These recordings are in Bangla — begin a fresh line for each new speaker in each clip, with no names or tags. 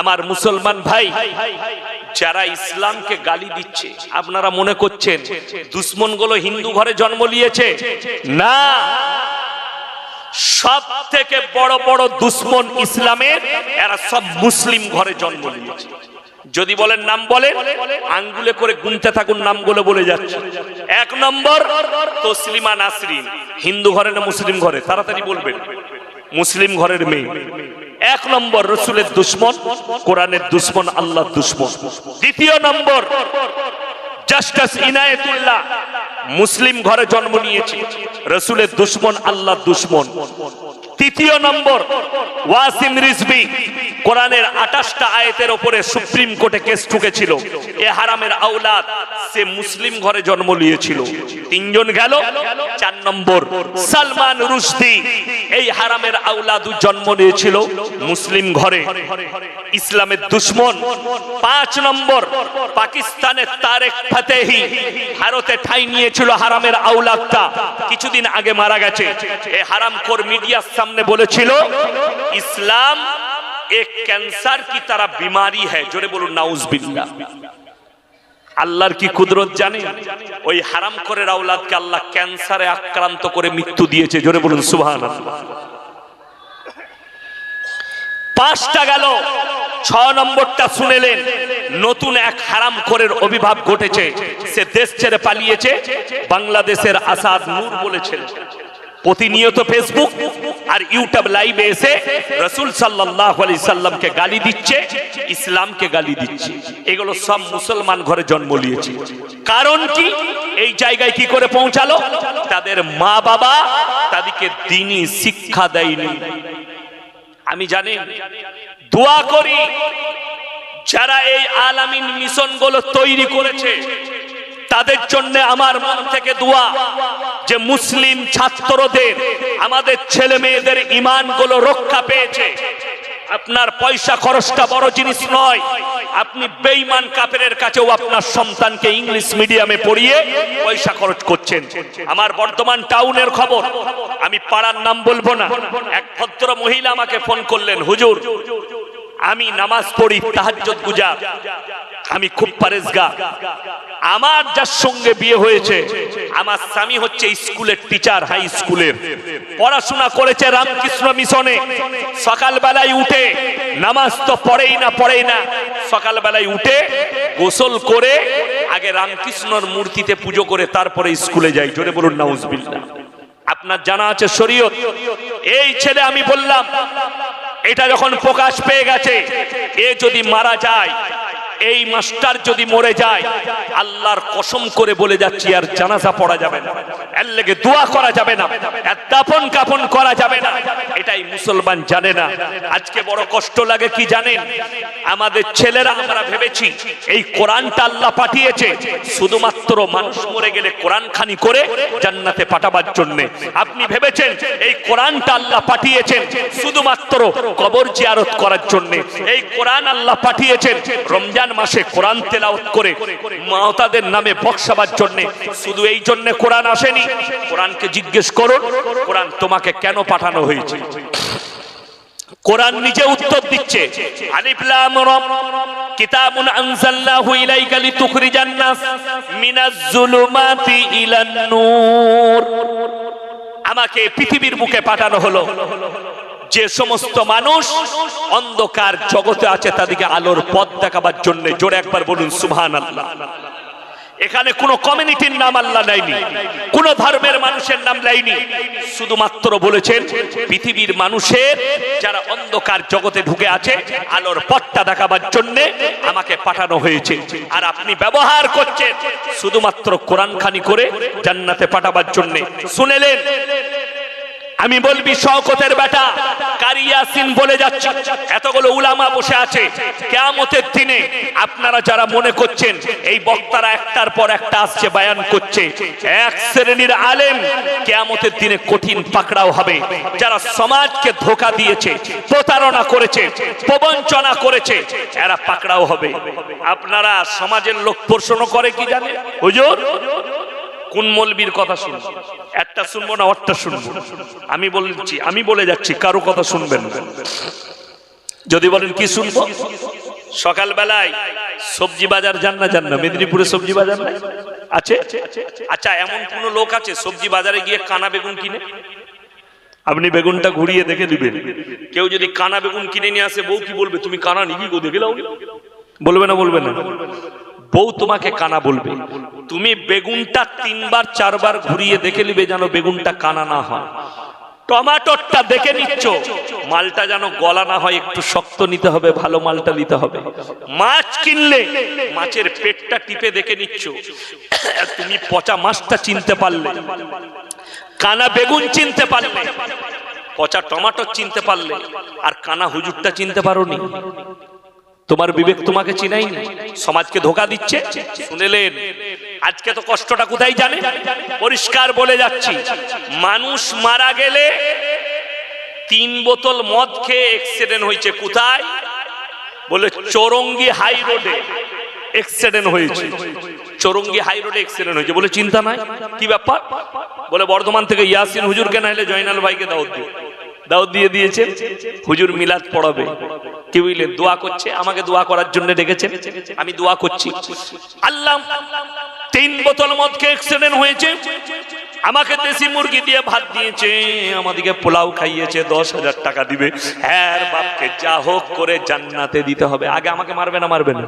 আমার মুসলমান ভাই, যারা ইসলামকে গালি দিচ্ছে, আপনারা মনে করছেন দুশ্মনগুলো হিন্দু ঘরে জন্ম নিয়েছে? না। সব থেকে বড় বড় দুশ্মন ইসলামের, এরা সব মুসলিম ঘরে জন্ম নিয়েছে। যদি বলেন নাম বলেন, আঙ্গুলে করে গুনতে থাকুন নামগুলো বলে যাচ্ছে। এক নম্বর, তসলিমা নাসরিন। হিন্দু ঘরে না মুসলিম ঘরে? তাড়াতাড়ি বলবেন। মুসলিম ঘরের মেয়ে। এক নম্বর রসুলের দুশ্মন, কোরআনের দুশ্মন আল্লাহ দুশ্মন। দ্বিতীয় নম্বর, জাস্টাস ইনায়েতুল্লাহ, মুসলিম ঘরে জন্ম নিয়েছে। রসুলের দুশ্মন আল্লাহ দুশ্মন। তৃতীয় নম্বর, ওয়াসিম রিজবি কোরআনের আঠাশটা আয়াতের ওপরে সুপ্রিম কোর্টে কেস ঠুকেছিল। এ হারামের আওলাদ, সে মুসলিম ঘরে জন্ম নিয়েছিল। তিনজন গেল, চার নম্বর, সালমান রুশদি, এই হারামের আওলাদু জন্ম নিয়েছিল মুসলিম ঘরে। ইসলামের দুশ্মন, পাঁচ নম্বর, পাকিস্তানের তারেক ফাতেহি, ভারতে ঠাই নিয়েছিল হারামের আউলাদটা কিছুদিন আগে মারা গেছে। এ হারামখোর মিডিয়ার সামনে বলেছিল, ইসলাম এক ক্যান্সার কি তারা বিমারি হ্যায়? জোরে বলুন, নাউজবিল্লাহ। আল্লাহর কি কুদরত জানে? ওই হারাম করে আউলাদকে আল্লাহ ক্যান্সারে আক্রান্ত করে মৃত্যু দিয়েছে, জোরে বলুন সুবহান পাঁচটা গেল, ছ নম্বরটা শুনেলেন, নতুন এক হারাম করের অভিভাব ঘটেছে, সে দেশ ছেড়ে পালিয়েছে, বাংলাদেশের আসাদ নূর বলেছেন। প্রতিনিয়ত ফেসবুক আর ইউটিউব লাইভে এসে রসুল সাল্লাহ আলি সাল্লামকে গালি দিচ্ছে, ইসলামকে গালি দিচ্ছে। এগুলো সব মুসলমান ঘরে জন্ম নিয়েছে। কারণ কি? এই জায়গায় কি করে পৌঁছালো? তাদের মা বাবা তাদেরকে দিনই শিক্ষা দেয়নি। আমি জানি, দোয়া করি, যারা এই আলামিন মিশনগুলো তৈরি করেছে তাদের জন্য আমার মন থেকে দোয়া যে মুসলিম ছাত্রদের, আমাদের ছেলে মেয়েদের ইমানগুলো রক্ষা পেয়েছে। আপনার পয়সা খরচটা বড় জিনিস নয়। আপনি বেইমান কাপের কাছেও আপনার সন্তানকে ইংলিশ মিডিয়ামে পড়িয়ে পয়সা খরচ করছেন। আমার বর্তমান টাউনের খবর, আমি পাড়ার নাম বলব না। এক ভদ্র মহিলা আমাকে ফোন করলেন, হুজুর আমি নামাজ পড়ি, তাহাজ্জুদ গুজার আমি খুব পারেজগা। আমার যার সঙ্গে বিয়ে হয়েছে, আমার স্বামী হচ্ছে স্কুলের টিচার হাই স্কুলের পড়াশোনা করেছে রামকৃষ্ণ মিশনে। সকালবেলায় উঠে নামাজ তো পড়েই না পড়েই না। সকালবেলায় উঠে গোসল করে আগে রামকৃষ্ণর মূর্তিতে পুজো করে তারপরে স্কুলে যাই। জোরে বলুন, নাউজবিল্লাহ। আপনার জানা আছে শরীয়ত? এই ছেলে আমি বললাম এটা যখন প্রকাশ পেয়ে গেছে এ যদি মারা যায় এই মাস্টার যদি মরে যায়, আল্লাহর কসম করে বলে যাচ্ছি, আর জানাজা পড়া যাবে না। এর লেগে দোয়া করা যাবে না। এর দাফন কাফন করা যাবে না। এটাই মুসলমান জানে না। আজকে বড় কষ্ট লাগে কি জানেন? আমাদের ছেলেরা আমরা ভেবেছি, এই কোরআনটা আল্লাহ পাঠিয়েছে। শুধুমাত্র মানুষ মরে গেলে কোরআন খানি করে জান্নাতে পাঠাবার জন্য। আপনি ভেবেছেন, এই কোরআনটা আল্লাহ পাঠিয়েছেন শুধুমাত্র কবর জিয়ারত করার জন্য। এই কোরআন আল্লাহ পাঠিয়েছেন। রমজান মাসে কোরআন তেলাওত করে মাওতাদের নামে বক্সাবার জন্য। শুধু এই জন্য কোরআন আসেনি। কোরআনকে জিজ্ঞেস করুন, কোরআন তোমাকে কেন পাঠানো হয়েছে? কোরআন নিজে উত্তর দিচ্ছে আমাকে পৃথিবীর বুকে পাঠানো হলো। যে সমস্ত মানুষ অন্ধকার জগতে আছে, তাদেরকে আলোর পথ দেখাবার জন্য জোরে একবার বলুন সুহান আল্লাহ এখানে কোন কমিউনিটির নাম আল্লাহ নেয়নি, কোন ধর্মের মানুষের নাম নেয়নি। শুধুমাত্র বলেছেন, পৃথিবীর মানুষের যারা অন্ধকার জগতে ঢুকে আছে, আলোর পথটা দেখাবার জন্য আমাকে পাঠানো হয়েছে। আর আপনি ব্যবহার করছেন শুধুমাত্র কোরআন খানি করে জান্নাতে পাঠাবার জন্য। শুনেলেন? আমি বলবি, শওকতের বেটা কারিয়াসিন বলে যাচ্ছে। এতগুলো উলামা বসে আছে। কেয়ামতের দিনে আপনারা যারা মনে করছেন, এই বক্তারা একটার পর একটা আসছে, বায়ান করছে। এক শ্রেণির আলেম কেয়ামতের দিনে কঠিন পাকড়াও হবে। যারা সমাজকে ধোকা দিয়েছে, প্রতারণা করেছে, প্রবঞ্চনা করেছে, এরা পাকড়াও হবে। আপনারা সমাজের লোক প্রশ্ন করে কি জানে? হুজুর? কোন মলবির কথা শুনব? একটা শুনব না অটটা শুনব? আমি বলছি, আমি বলে যাচ্ছি, কারও কথা শুনবেন যদি বলেন কি শুনব? সকালবেলায় সবজি বাজার যান না যান না? মেদিনীপুরে সবজি বাজার নাই? আছে? আচ্ছা এমন কোন লোক আছে সবজি বাজারে গিয়ে কানা বেগুন কিনে? আপনি বেগুনটা ঘুরিয়ে দেখে দিবেন। কেউ যদি কানা বেগুন কিনে নিয়ে আসে, বউ কি বলবে, তুমি কানা নিবি গো, দেখে লাও বলবে না বলবে না। বউ তোমাকে কানা বলবে। তুমি বেগুনটা তিনবার, চারবার ঘুরিয়ে দেখে নিবে যেন বেগুনটা কানা না হয়। টমাটোরটা দেখে নিচ্ছ, মালটা যেন গলা না হয়, একটু শক্ত নিতে হবে, ভালো মালটা নিতে হবে। মাছ কিনলে মাছের পেটটা টিপে দেখে নিচ্ছ। তুমি পচা মাছটা চিনতে পারলে। কানা বেগুন চিনতে পারলে। পচা টমাটো চিনতে পারলে। আর কানা হুজুরটা চিনতে পারোনি। তোমার বিবেক তোমাকে চিনাইনি সমাজকে ধোকা দিচ্ছে। শুনেলেন, আজকে তো কষ্টটা কোথায় জানে? পরিষ্কার বলে যাচ্ছি, মানুষ মারা গেলে তিন বোতল মদ খেয়ে এক্সিডেন্ট হয়েছে কোথায়? বলে চৌরঙ্গি হাই রোডে এক্সিডেন্ট হয়েছে। চৌরঙ্গি হাই রোডে এক্সিডেন্ট হয়েছে বলে চিন্তা নাই? কি ব্যাপার? বলে বর্ধমান থেকে ইয়াসিন হুজুরকে নাইলে জয়নাল ভাইকে দাওয়াত দিও। দাওয়াত দিয়ে দিয়েছে। হুজুর মিলাদ পড়াবে। কি বুঝলেন দোয়া করছে, আমাকে দোয়া করার জন্য ডেকেছেন। আমি দোয়া করছি। আল্লাহ, তিন বোতল মদকে অ্যাক্সিডেন্ট হয়েছে। আমাকে দেশি মুরগি দিয়ে ভাত দিয়েছে। আমাদেরকে পোলাও খাইয়েছে, দশ হাজার টাকা দিবে। হ্যাঁ বাপকে যা হোক করে জান্নাতে দিতে হবে। আগে আমাকে মারবে না মারবে না?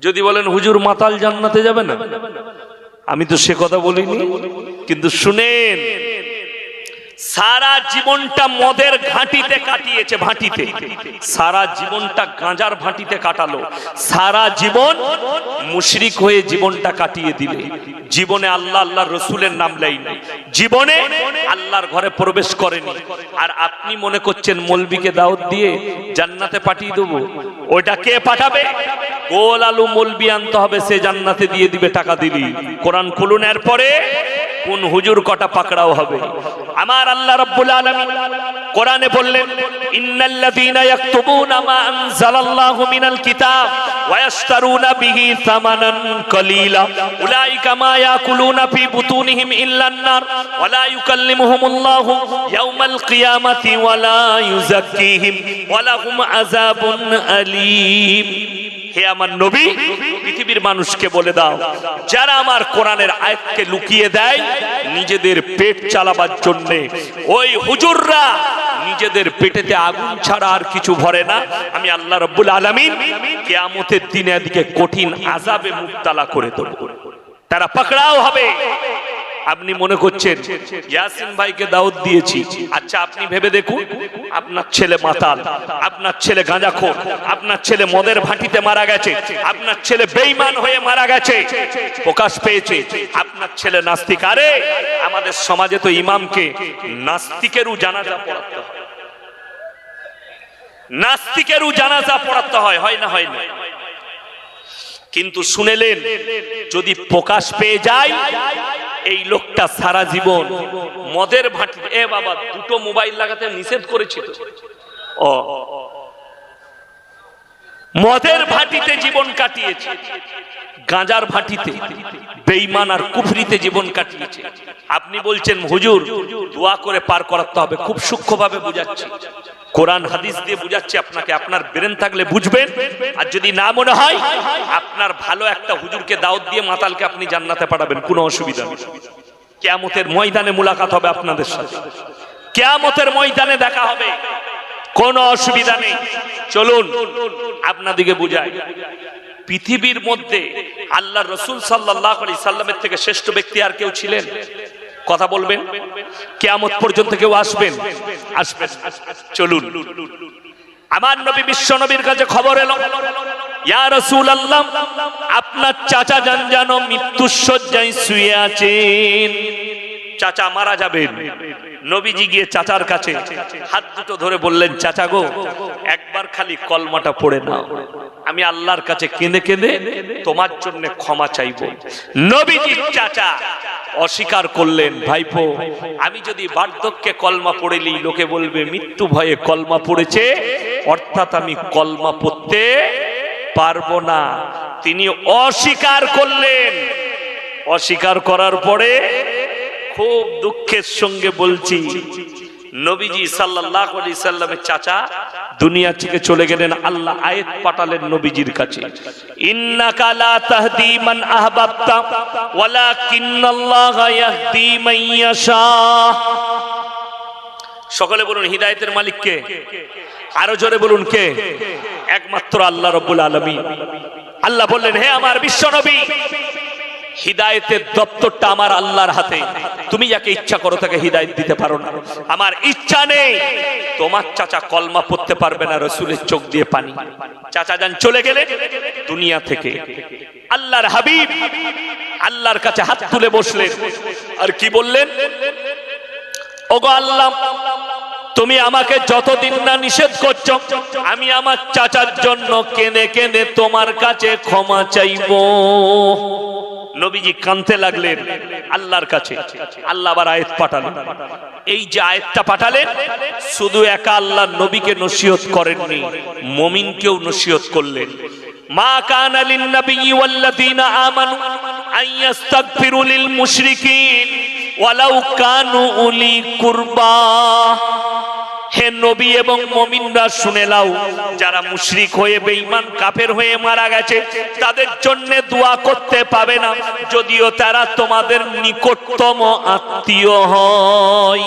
যদি বলেন, হুজুর মাতাল জান্নাতে যাবে না? আমি তো সে কথা বলিনি। কিন্তু শুনেন সারা জীবনটা মদের ঘাঁটিতে কাটিয়েছে, ভাটিতে। সারা জীবনটা গাঁজার ভাটিতে কাটালো। সারা জীবন মুশরিক হয়ে জীবনটা কাটিয়ে দিলে। জীবনে আল্লাহ আল্লাহ রসুলের নাম লাইনি জীবনে আল্লাহর ঘরে প্রবেশ করেনি। আর আপনি মনে করছেন মলবিকে দাওয়াত দিয়ে জান্নাতে পাঠিয়ে দেবো? ওইটা কে পাঠাবে? গোল আলু মলবি আনতে হবে, সে জান্নাতে দিয়ে দিবে টাকা দিলি। কোরআন খুলুন এর পরে কোন হুজুর কটা পাকড়াও হবে। আমার আল্লাহ রাব্বুল আলামিন কোরআনে বললেন, ইন্নাল্লাযীনা ইয়াকতুবুনা মা আনজালাল্লাহু মিনাল কিতাব ওয়া ইয়াশতারুনা বিহি থামানান কলিলা। উলাইকা মা ইয়াকুলুনা ফি বুতুনিহিম ইল্লান নার ওয়া লা ইউকাল্লিমুহুমুল্লাহু ইয়াওমাল কিয়ামাতি ওয়া লা ইউযাক্কিহিম ওয়া লাহুম আযাবুন আলীম। হে আমার নবী, পৃথিবীর মানুষকে বলে দাও, যারা আমার কোরআনের আয়াতকে লুকিয়ে দেয়, নিজেদের পেট চালাবার জন্য। ওই হুজুররা নিজেদের পেটেতে আগুন ছাড়া আর কিছু ভরে না। আমি আল্লাহ রব্বুল আলামিন কিয়ামতের দিনে এদিকে কঠিন আযাবে মুক্তালা করে দেব তারা পাকড়াও হবে। আপনি মনে করছেন, ইয়াসিন ভাইকে দাওয়াত দিয়েছি। আচ্ছা আপনি ভেবে দেখুন, আপনার ছেলে মাতাল, আপনার ছেলে গাঁজাখোর, আপনার ছেলে মদের ভাটিতে মারা গেছে, আপনার ছেলে বেঈমান হয়ে মারা গেছে। প্রকাশ পেয়েছে, আপনার ছেলে নাস্তিক। আরে, আমাদের সমাজে তো ইমামকে নাস্তিকেরও জানাজা পড়াতে হয়। নাস্তিকেরও জানাজা পড়াতে হয় হয় না হয় না? কিন্তু শুনেলেন, যদি প্রকাশ পেয়ে যায় এই লোকটা সারা জীবন মদের ভাটি এ বাবা, দুটো মোবাইল লাগাতে নিষেধ করেছিল মদের ভাটিতে জীবন কাটিয়েছে। গাঁজার ভাটিতে বেইমান আর কুফরিতে জীবন কাটিয়েছে। আপনি বলছেন, হুজুর, দোয়া করে পার করাতে হবে। খুব সূক্ষ্মভাবে বুঝাচ্ছি। কোরআন, হাদিস দিয়ে বুঝাচ্ছি আপনাকে। আপনার ব্রেন থাকলে বুঝবেন। আর যদি না মনে হয়, আপনার ভালো একটা হুজুরকে দাওয়াত দিয়ে মাতালকে আপনি জান্নাতে পাঠাবেন। কোনো অসুবিধা নেই। কেয়ামতের ময়দানে মুলাকাত হবে আপনাদের সাথে। কেয়ামতের ময়দানে দেখা হবে। কোনো অসুবিধা নেই। চলুন, আপনাদিকে বুঝাই। পৃথিবীর মধ্যে আল্লাহ রসুল সাল্লাহ আলি সাল্লামের থেকে শ্রেষ্ঠ ব্যক্তি আর কেউ ছিলেন? কথা বলবেন? কেয়ামত পর্যন্ত কেউ আসবেন? আসবেন। চলুন। আমার নবী বিশ্ব নবীর কাছে খবর এলো। ইয়া আল্লাহ আপনার চাচা যেন মৃত্যুর শয্যায় শুয়ে আছেন। চাচা মারা যাবেন। নবীজি গিয়ে চাচার কাছে হাত দুটো ধরে বললেন, চাচা গো, একবার খালি কলমাটা পড়ে নাও। আমি আল্লাহর কাছে কেঁদে কেঁদে তোমার জন্য ক্ষমা চাইব। নবীজির চাচা অস্বীকার করলেন, ভাইপো, আমি যদি বার্ধক্যে কলমা পড়েলি লোকে বলবে, মৃত্যু ভয়ে কলমা পড়েছে, অর্থাৎ আমি কলমা পড়তে পারব না। তিনি অস্বীকার করলেন। অস্বীকার করার পরে খুব দুঃখের সঙ্গে বলছি, নবীজি আলাইহি সাল্লামের চাচা দুনিয়া থেকে চলে গেলেন, আল্লাহ আয়াত পাঠালেন নবীজির কাছে। সকলে বলুন, হিদায়েতের মালিক কে? আরও জোরে বলুন, কে? একমাত্র আল্লাহ রব্বুল আলামিন। আল্লাহ বললেন, হে আমার বিশ্ব নবী হিদায়েতের দপ্তরটা আমার আল্লাহর হাতে। তুমি যাকে ইচ্ছা করো তাকে হিদায়ত দিতে পারো না। আমার ইচ্ছা নেই। তোমার চাচা কলমা পড়তে পারবে না, রসুলের চোখ দিয়ে পানি। চাচা যান, চলে গেলে দুনিয়া থেকে। আল্লাহর হাবিব আল্লাহর কাছে হাত তুলে বসলেন। আর কি বললেন? ওগো আল্লাহ, তুমি আমাকে যতদিন না নিষেধ করছ, আমি আমার চাচার জন্য কেনে কেনে তোমার কাছে ক্ষমা চাইব। নবীজি কানতে লাগলেন আল্লাহর কাছে। আল্লাহ আবার আয়াত পাঠালেন। এই যে আয়াতটা পাঠালেন, শুধু একা আল্লাহ নবীকে নসিহত করেননি, মমিনকেও নসিহত করলেন। মা কানা লিন নবী ওয়াল্লাযীনা আমানু আন ইস্তাগফিরু লিল মুশরিকিন ওয়ালাউ কানু উলি কুরবা। হে নবী এবং মমিনরা শুনে লাও যারা মুশরিক হয়ে বেঈমান, কাফের হয়ে মারা গেছে, তাদের জন্য দোয়া করতে পাবে না, যদিও তারা তোমাদের নিকটতম আত্মীয় হয়।